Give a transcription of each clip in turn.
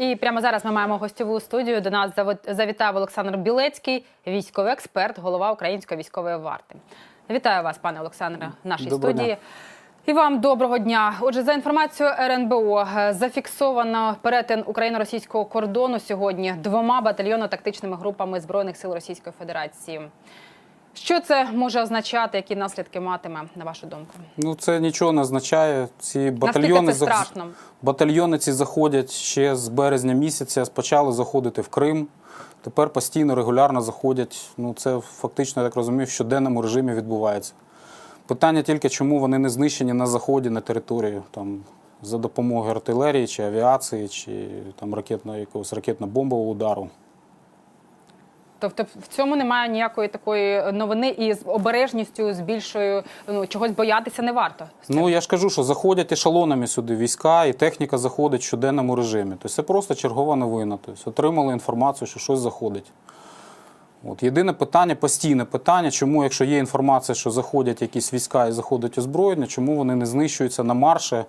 І прямо зараз ми маємо гостьову студію. До нас завітав Олександр Білецький, військовий експерт, голова української військової варти. Вітаю вас, пане Олександре, в нашій Доброго студії. дня. І вам доброго дня. Отже, за інформацією РНБО, е, зафіксовано перетин україно-російського кордону сьогодні двома батальйонно-тактичними групами збройних сил Російської Федерації. Що це може означати? Які наслідки матиме на вашу думку? Ну, це нічого не означає. Ці батальйони, це батальйони ці заходять ще з березня місяця, почали заходити в Крим. Тепер постійно, регулярно заходять. Ну, це фактично, я так розумію, в щоденному режимі відбувається. Питання тільки, чому вони не знищені на заході на територію, там, за допомогою артилерії чи авіації, чи там ракетного якогось ракетно-бомбового удару. Тобто в цьому немає ніякої такої новини, і з обережністю, з більшою ну чогось боятися не варто. Ну я ж кажу, що заходять ешелонами сюди війська, і техніка заходить в щоденному режимі. Тобто це просто чергова новина. Тобто отримали інформацію, що щось заходить. От єдине питання, постійне питання, чому, якщо є інформація, що заходять якісь війська і заходить озброєння, чому вони не знищуються на марше,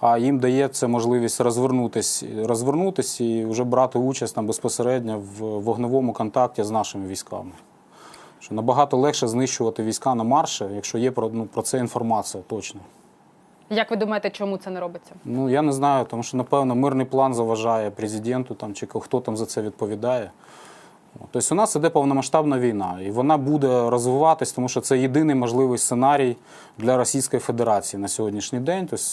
а їм дається можливість розвернутись, розвернутись і вже брати участь там безпосередньо в вогневому контакті з нашими військами. Що набагато легше знищувати війська на марше, якщо є про, ну, про це інформація точно. Як ви думаєте, чому це не робиться? Ну я не знаю, тому що напевно мирний план заважає президенту там чи хто там за це відповідає. Тобто у нас іде повномасштабна війна, і вона буде розвиватись, тому що це єдиний можливий сценарій для Російської Федерації на сьогоднішній день. Тобто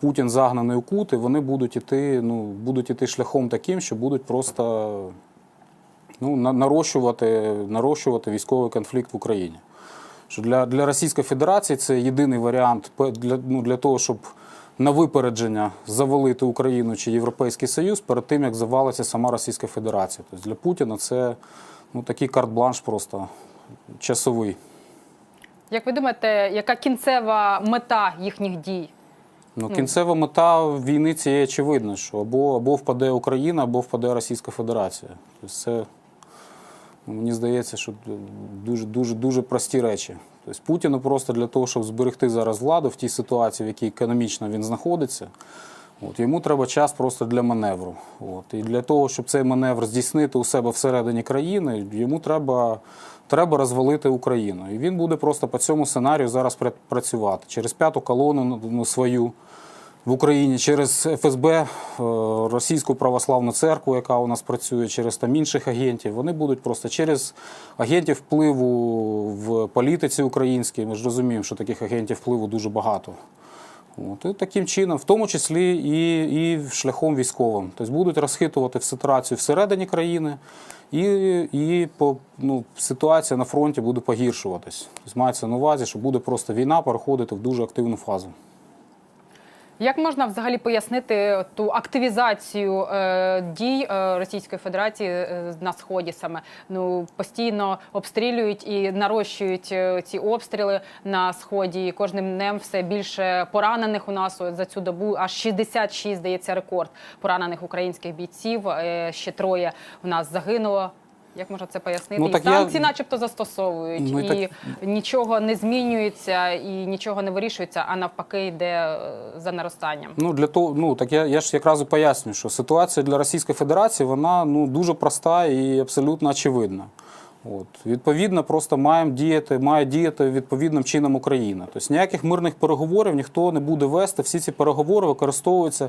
Путін загнаний у кут, і вони будуть іти, ну, будуть іти шляхом таким, що будуть просто ну, нарощувати, нарощувати військовий конфлікт в Україні. Що для, для Російської Федерації це єдиний варіант для, ну, для того, щоб на випередження завалити Україну чи Європейський Союз перед тим, як завалиться сама Російська Федерація. Тобто для Путіна це ну, такий карт-бланш просто часовий. Як ви думаєте, яка кінцева мета їхніх дій? Ну, кінцева мета війни цієї очевидна, що або, або впаде Україна, або впаде Російська Федерація. Тобто це, ну, мені здається, що дуже, дуже, дуже прості речі. Тобто Путіну просто для того, щоб зберегти зараз владу в тій ситуації, в якій економічно він знаходиться, от, йому треба час просто для маневру. От. І для того, щоб цей маневр здійснити у себе всередині країни, йому треба, треба розвалити Україну. І він буде просто по цьому сценарію зараз працювати. Через п'яту колону ну, свою в Україні, через ФСБ, е, Російську православну церкву, яка у нас працює, через там інших агентів. Вони будуть просто через агентів впливу в політиці українській. Ми ж розуміємо, що таких агентів впливу дуже багато. От, і таким чином, в тому числі і, і шляхом військовим. Тобто будуть розхитувати ситуацію всередині країни, і, і по, ну, ситуація на фронті буде погіршуватись. Тобто мається на увазі, що буде просто війна переходити в дуже активну фазу. Як можна взагалі пояснити ту активізацію е, дій е, Російської Федерації е, на сході саме? Ну постійно обстрілюють і нарощують е, ці обстріли на сході. Кожним днем все більше поранених у нас за цю добу. Аж 66, здається, рекорд поранених українських бійців. Е, ще троє у нас загинуло. Як можна це пояснити? Ну, і санкції, я- начебто, застосовують, Ну, і і так- нічого не змінюється, і нічого не вирішується, а навпаки, йде е, за наростанням. Ну для того, ну так я, я ж якраз поясню, пояснюю, що ситуація для Російської Федерації вона ну дуже проста і абсолютно очевидна. От відповідно, просто маємо діяти, має діяти відповідним чином Україна. Тобто ніяких мирних переговорів ніхто не буде вести. Всі ці переговори використовуються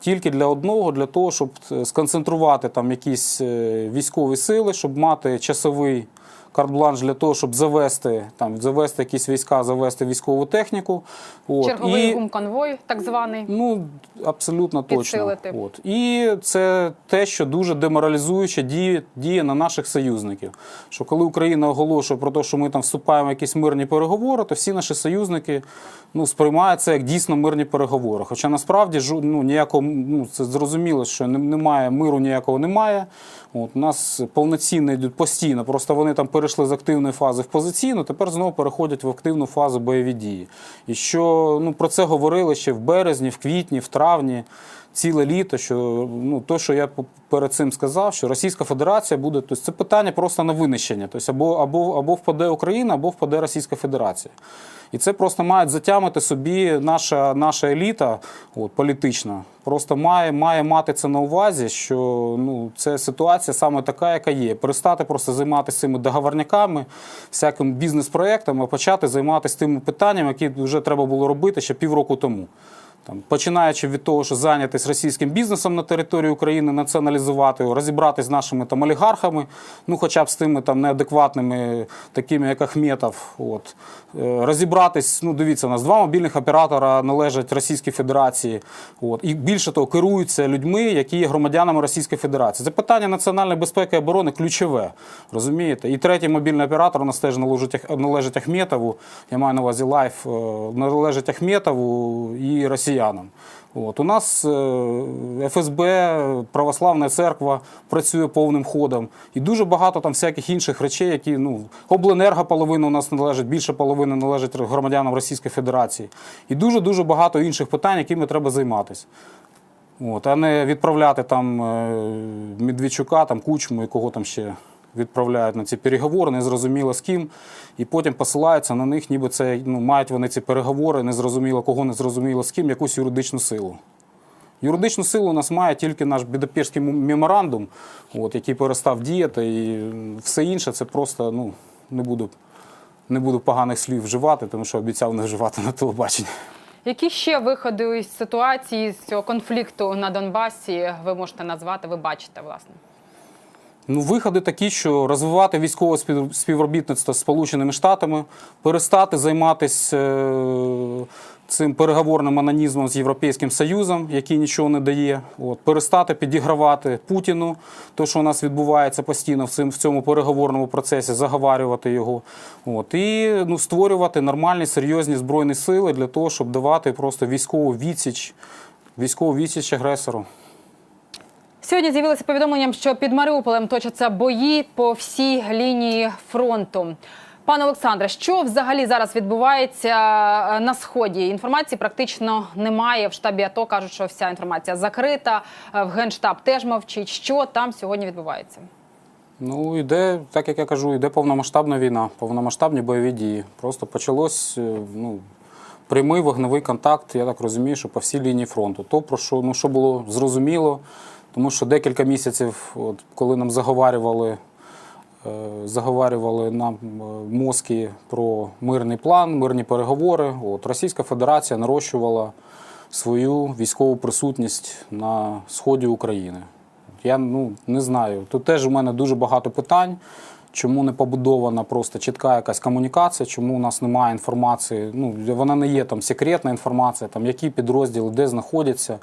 тільки для одного, для того, щоб е, сконцентрувати там якісь е, військові сили, щоб мати часовий карт-бланш для того, щоб завести там завести якісь війська, завести військову техніку. От. Черговий І- гумконвой, так званий. Ну, абсолютно точно. От. І це те, що дуже деморалізуюче діє, діє на наших союзників. Що коли Україна оголошує про те, що ми там вступаємо в якісь мирні переговори, то всі наші союзники ну, сприймають це як дійсно мирні переговори. Хоча насправді ну, ніякого, ну, це зрозуміло, що немає миру ніякого немає. От, у нас повноцінно йдуть постійно, просто вони там перейшли з активної фази в позиційну, тепер знову переходять в активну фазу бойові дії. І що ну, про це говорили ще в березні, в квітні, в травні. Ціле літо, що ну то, що я перед цим сказав, що Російська Федерація буде, тобто це питання просто на винищення. Тобто або, або, або впаде Україна, або впаде Російська Федерація. І це просто має затямити собі наша, наша еліта от, політична. Просто має, має мати це на увазі, що ну, це ситуація саме така, яка є. Перестати просто займатися цими договорняками, всякими бізнес-проектами, а почати займатися тими питаннями, які вже треба було робити ще півроку тому. Там, починаючи від того, що зайнятися російським бізнесом на території України, націоналізувати його, розібратися з нашими там олігархами, ну хоча б з тими там неадекватними, такими як Ахметов. От. Е, Розібратись, ну дивіться, у нас два мобільних оператора належать Російській Федерації. От. І більше того, керуються людьми, які є громадянами Російської Федерації. Це питання національної безпеки і оборони ключове. Розумієте? І третій мобільний оператор у нас теж належить, належить Ахметову. Я маю на увазі лайф, е, належить Ахметову і росіянам. От. У нас е, ФСБ, Православна церква працює повним ходом. І дуже багато там всяких інших речей, які ну, обленерго половина у нас належить, більше половини належить громадянам Російської Федерації. І дуже-дуже багато інших питань, якими треба займатися. От, а не відправляти там е, Медведчука, там Кучму і кого там ще відправляють на ці переговори, незрозуміло з ким, і потім посилаються на них, ніби це ну, мають вони ці переговори, незрозуміло кого, незрозуміло з ким, якусь юридичну силу. Юридичну силу у нас має тільки наш Будапештський м- меморандум, от, який перестав діяти, і все інше це просто ну, не буду, не буду поганих слів вживати, тому що обіцяв не вживати на телебаченні. Які ще виходи із ситуації з цього конфлікту на Донбасі ви можете назвати? Ви бачите, власне? Ну, виходи такі, що розвивати військове спів- співробітництво з Сполученими Штатами, перестати займатися е, цим переговорним анонізмом з Європейським Союзом, який нічого не дає. От, перестати підігравати Путіну, то, що у нас відбувається постійно в цим в цьому переговорному процесі, заговарювати його. От, і ну, створювати нормальні серйозні збройні сили для того, щоб давати просто військову відсіч, військову відсіч агресору. Сьогодні з'явилося повідомленням, що під Маріуполем точаться бої по всій лінії фронту. Пане Олександре, що взагалі зараз відбувається е, на сході? Інформації практично немає. В штабі АТО кажуть, що вся інформація закрита. е, В генштаб теж мовчить. Що там сьогодні відбувається? Ну, йде, так як я кажу, йде повномасштабна війна, повномасштабні бойові дії. Просто почалось е, ну, прямий вогневий контакт, я так розумію, що по всій лінії фронту. То, про що, ну, що було зрозуміло, тому що декілька місяців, от, коли нам заговарювали, е, заговарювали нам е, мозки про мирний план, мирні переговори, от, Російська Федерація нарощувала свою військову присутність на сході України. Я ну, не знаю. Тут теж у мене дуже багато питань. Чому не побудована просто чітка якась комунікація, чому у нас немає інформації, ну, вона не є там секретна інформація, там, які підрозділи, де знаходяться,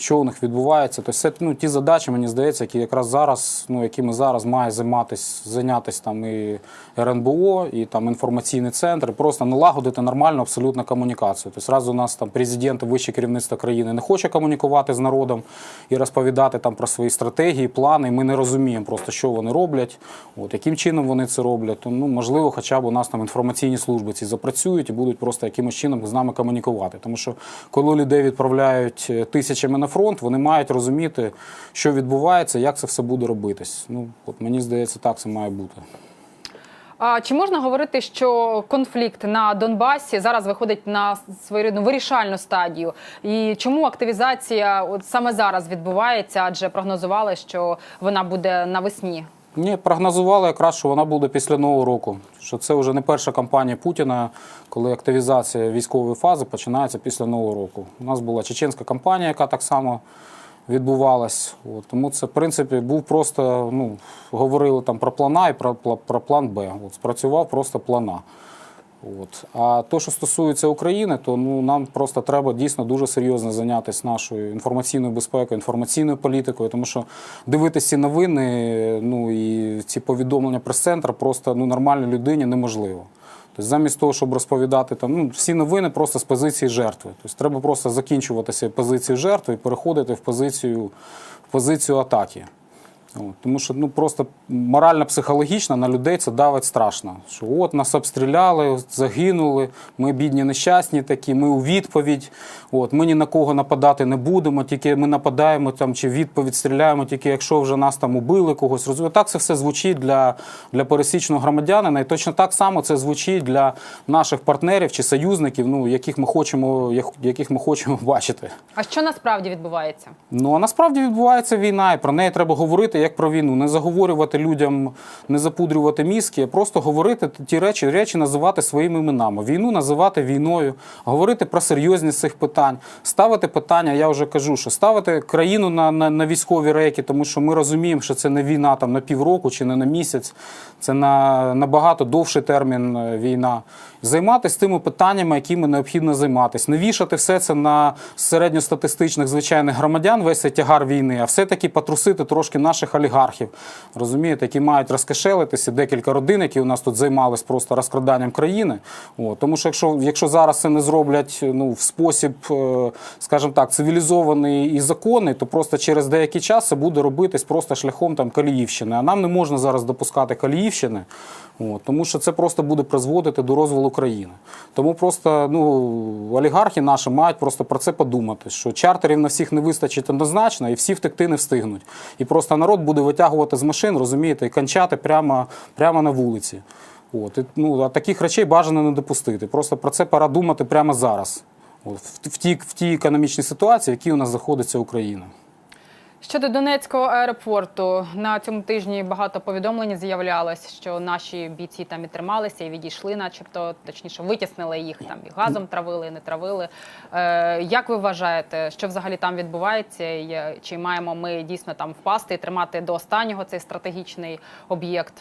що у них відбувається. Тобто це ну, ті задачі, мені здається, які якраз зараз, ну, якими зараз має займатися, зайнятися там і РНБО, і там інформаційний центр, просто налагодити нормальну абсолютно комунікацію. Тобто зразу у нас там президент, вище керівництво країни не хоче комунікувати з народом і розповідати там про свої стратегії, плани. Ми не розуміємо просто, що вони роблять, от, яким чином вони це роблять. То, ну, можливо, хоча б у нас там інформаційні служби ці запрацюють і будуть просто якимось чином з нами комунікувати. Тому що коли людей відправляють е, тисячами на фронт, вони мають розуміти, що відбувається, як це все буде робитись. Ну, от мені здається, так це має бути. А чи можна говорити, що конфлікт на Донбасі зараз виходить на своєрідну вирішальну стадію? І чому активізація от саме зараз відбувається? Адже прогнозували, що вона буде навесні. Ні, прогнозували якраз, що вона буде після Нового року. Що це вже не перша кампанія Путіна, коли активізація військової фази починається після Нового року. У нас була чеченська кампанія, яка так само відбувалась. От, тому це, в принципі, був просто, ну, говорили там про план А і про, про, план Б. От, спрацював просто план А. От. А то, що стосується України, то ну, нам просто треба дійсно дуже серйозно зайнятися нашою інформаційною безпекою, інформаційною політикою, тому що дивитися новини, ну і ці повідомлення прес-центра просто ну, нормальній людині неможливо. Тобто, замість того, щоб розповідати там, ну, всі новини просто з позиції жертви. Тобто, треба просто закінчувати ці позиції жертви і переходити в позицію, в позицію атаки. От, тому що ну просто морально-психологічно на людей це давить страшно. Що от нас обстріляли, загинули, ми бідні нещасні такі, ми у відповідь. От, ми ні на кого нападати не будемо, тільки ми нападаємо там чи відповідь стріляємо, тільки якщо вже нас там убили когось. Розумієте, так це все звучить для, для пересічного громадянина. І точно так само це звучить для наших партнерів чи союзників, ну яких ми хочемо, яких ми хочемо бачити. А що насправді відбувається? Ну а насправді відбувається війна, і про неї треба говорити як про війну. Не заговорювати людям, не запудрювати мізки, а просто говорити ті речі, речі називати своїми іменами. Війну називати війною, говорити про серйозність цих питань, ставити питання. Я вже кажу, що ставити країну на, на, на військові рейки, тому що ми розуміємо, що це не війна там на півроку чи не на місяць, це на набагато довший термін е, війна. Займатися тими питаннями, якими необхідно займатися. Не вішати все це на середньостатистичних звичайних громадян, весь цей тягар війни, а все-таки потрусити трошки наших олігархів, розумієте, які мають розкошелитися, декілька родин, які у нас тут займались просто розкраданням країни. От. Тому що якщо, якщо зараз це не зроблять ну, в спосіб, е, скажімо так, цивілізований і законний, то просто через деякий час це буде робитись просто шляхом там Каліївщини. А нам не можна зараз допускати Каліївщини, от, тому що це просто буде призводити до розвалу країни. Тому просто ну, олігархи наші мають просто про це подумати, що чартерів на всіх не вистачить однозначно, і всі втекти не встигнуть. І просто народ буде витягувати з машин, розумієте, і кончати прямо, прямо на вулиці. От, і, ну, а таких речей бажано не допустити. Просто про це пора думати прямо зараз. От, в, в, тій, в тій економічній ситуації, в якій у нас знаходиться Україна. Щодо Донецького аеропорту, на цьому тижні багато повідомлень з'являлось, що наші бійці там і трималися, і відійшли, начебто, точніше, витіснили їх там і газом травили, і не травили. Е, як ви вважаєте, що взагалі там відбувається? І, е, Чи маємо ми дійсно там впасти і тримати до останнього цей стратегічний об'єкт?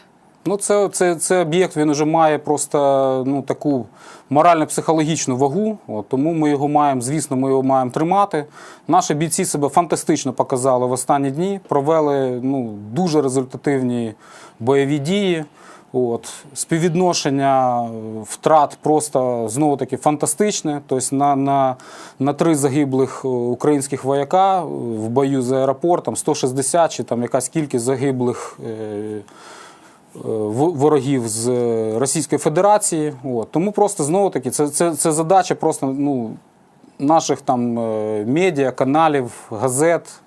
Ну, це, це, це об'єкт, він вже має просто ну, таку морально-психологічну вагу. От, тому ми його маємо, звісно, ми його маємо тримати. Наші бійці себе фантастично показали в останні дні, провели ну, дуже результативні бойові дії. От, співвідношення е, втрат просто знову таки фантастичне. Тобто на, на, на три загиблих е, українських вояка в бою з аеропортом 160 чи там якась кількість загиблих. Е, ворогів з е, Російської Федерації. От. Тому просто знову таки це, це, це задача просто ну, наших там е, медіа, каналів, газет.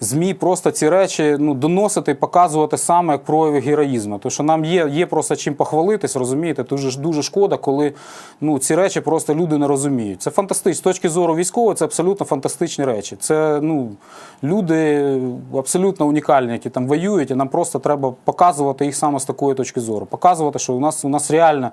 ЗМІ просто ці речі ну, доносити і показувати саме як прояви героїзму. Тому що нам є, є просто чим похвалитись, розумієте? Дуже, дуже шкода, коли ну, ці речі просто люди не розуміють. Це фантастично. З точки зору військової, це абсолютно фантастичні речі. Це ну, люди абсолютно унікальні, які там воюють, і нам просто треба показувати їх саме з такої точки зору. Показувати, що у нас, у нас реально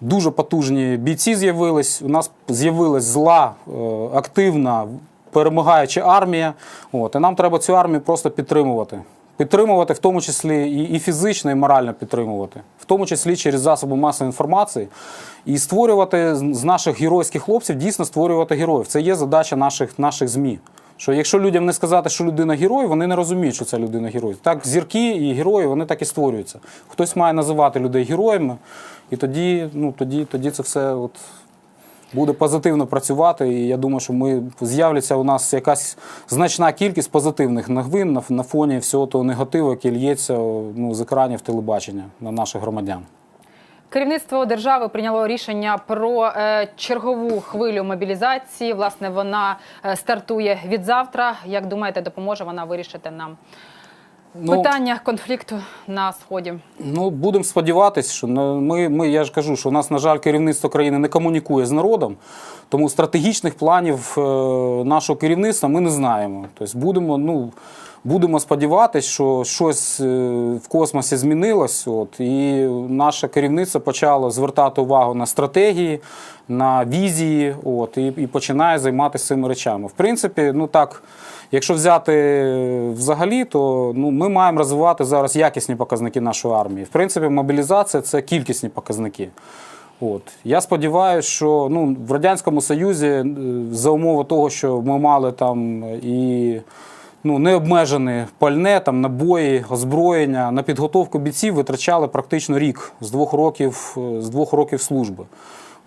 дуже потужні бійці з'явились, у нас з'явилась зла, е, активна перемагаюча армія. От, і нам треба цю армію просто підтримувати. Підтримувати в тому числі і, і фізично, і морально підтримувати, в тому числі через засоби масової інформації, і створювати з наших геройських хлопців дійсно створювати героїв. Це є задача наших, наших ЗМІ. Що якщо людям не сказати, що людина герой, вони не розуміють, що це людина герой. Так, зірки і герої вони так і створюються. Хтось має називати людей героями, і тоді, ну, тоді, тоді це все от буде позитивно працювати. І я думаю, що ми з'являться у нас якась значна кількість позитивних новин на, на фоні всього того негативу, який лється ну, з екранів телебачення на наших громадян. Керівництво держави прийняло рішення про е, чергову хвилю мобілізації. Власне, вона е, стартує від завтра. Як думаєте, допоможе вона вирішити нам питання конфлікту на сході? Ну, будемо сподіватися, що ми, ми, я ж кажу, що у нас, на жаль, керівництво країни не комунікує з народом, тому стратегічних планів е, нашого керівництва ми не знаємо. Тобто будемо, ну, будемо сподіватися, що щось е, в космосі змінилось, от, і наше керівництво почало звертати увагу на стратегії, на візії, от, і, і починає займатися цими речами. В принципі, ну так. Якщо взяти взагалі, то ну, ми маємо розвивати зараз якісні показники нашої армії. В принципі, мобілізація це кількісні показники. От. Я сподіваюся, що ну, в Радянському Союзі е, за умови того, що ми мали там і ну, необмежене пальне, там, набої, озброєння, на підготовку бійців витрачали практично рік з двох років, е, з двох років служби.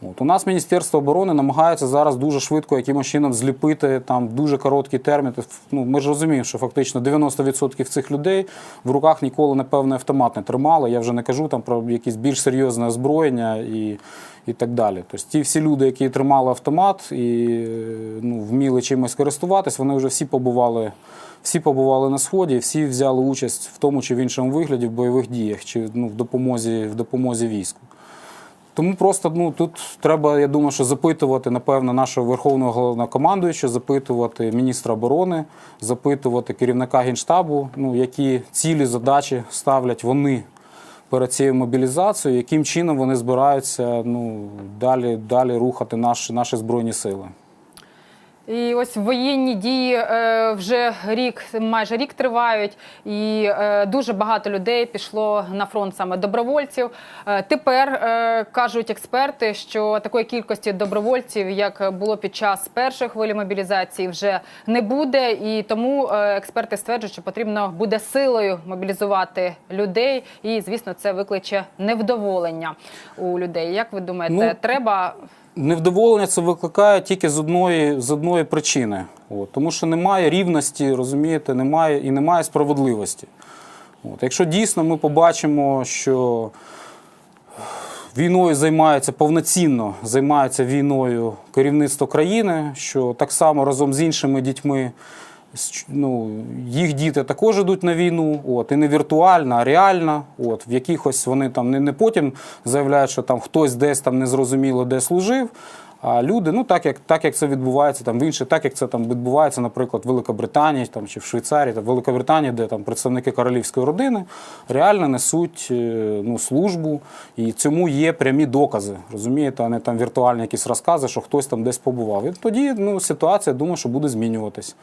От. У нас Міністерство оборони намагається зараз дуже швидко якимось чином зліпити там дуже короткий термін. Ну, ми ж розуміємо, що фактично 90% цих людей в руках ніколи, напевне, автомат не тримали. Я вже не кажу там про якісь більш серйозне озброєння і, і так далі. Тобто ті всі люди, які тримали автомат і е, ну, вміли чимось користуватись, вони вже всі побували. Всі побували на сході, всі взяли участь в тому чи в іншому вигляді в бойових діях чи ну, в допомозі в допомозі війську. Тому просто ну тут треба, я думаю, що запитувати, напевно, нашого верховного головнокомандуючого, запитувати міністра оборони, запитувати керівника генштабу, ну які цілі задачі ставлять вони перед цією мобілізацією, яким чином вони збираються ну далі, далі рухати наші, наші збройні сили. І ось воєнні дії е, вже рік, майже рік тривають, і е, дуже багато людей пішло на фронт саме добровольців. Е, тепер кажуть експерти, що такої кількості добровольців, як було під час першої хвилі мобілізації, вже не буде. І тому експерти стверджують, що потрібно буде силою мобілізувати людей. І звісно, це викличе невдоволення у людей. Як ви думаєте, Ну, треба Невдоволення це викликає тільки з одної, з одної причини. От, тому що немає рівності, розумієте, немає і немає справедливості. От, якщо дійсно ми побачимо, що війною займається повноцінно займається війною керівництво країни, що так само разом з іншими дітьми. Ну, їх діти також йдуть на війну, от, і не віртуально, а реально. От, в якихось вони там не, не потім заявляють, що там хтось десь там незрозуміло де служив. А люди, ну так як, так як це відбувається там в інших, так як це там відбувається, наприклад, в Великобританії там, чи в Швейцарії, там, в Великобританії, де там представники королівської родини реально несуть е, ну, службу, і цьому є прямі докази. Розумієте, а не там віртуальні якісь розкази, що хтось там десь побував. І тоді ну, ситуація, думаю, що буде змінюватись.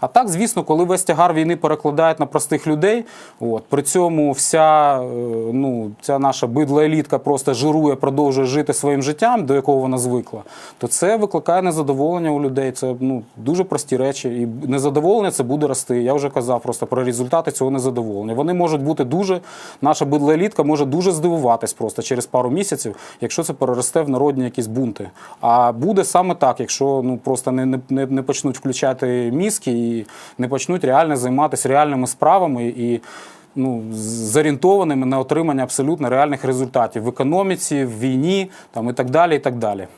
А так, звісно, коли весь тягар війни перекладають на простих людей, от, при цьому вся, е, ну, ця наша бидла елітка просто жирує, продовжує жити своїм життям, до якого вона звикла, то це викликає незадоволення у людей. Це ну, дуже прості речі. І незадоволення це буде рости. Я вже казав просто про результати цього незадоволення. Вони можуть бути дуже, наша бидла елітка може дуже здивуватись просто через пару місяців, якщо це переросте в народні якісь бунти. А буде саме так, якщо ну, просто не, не, не почнуть включати мізки не почнуть реально займатися реальними справами і ну, зорієнтованими на отримання абсолютно реальних результатів в економіці, в війні там, і так далі. І так далі.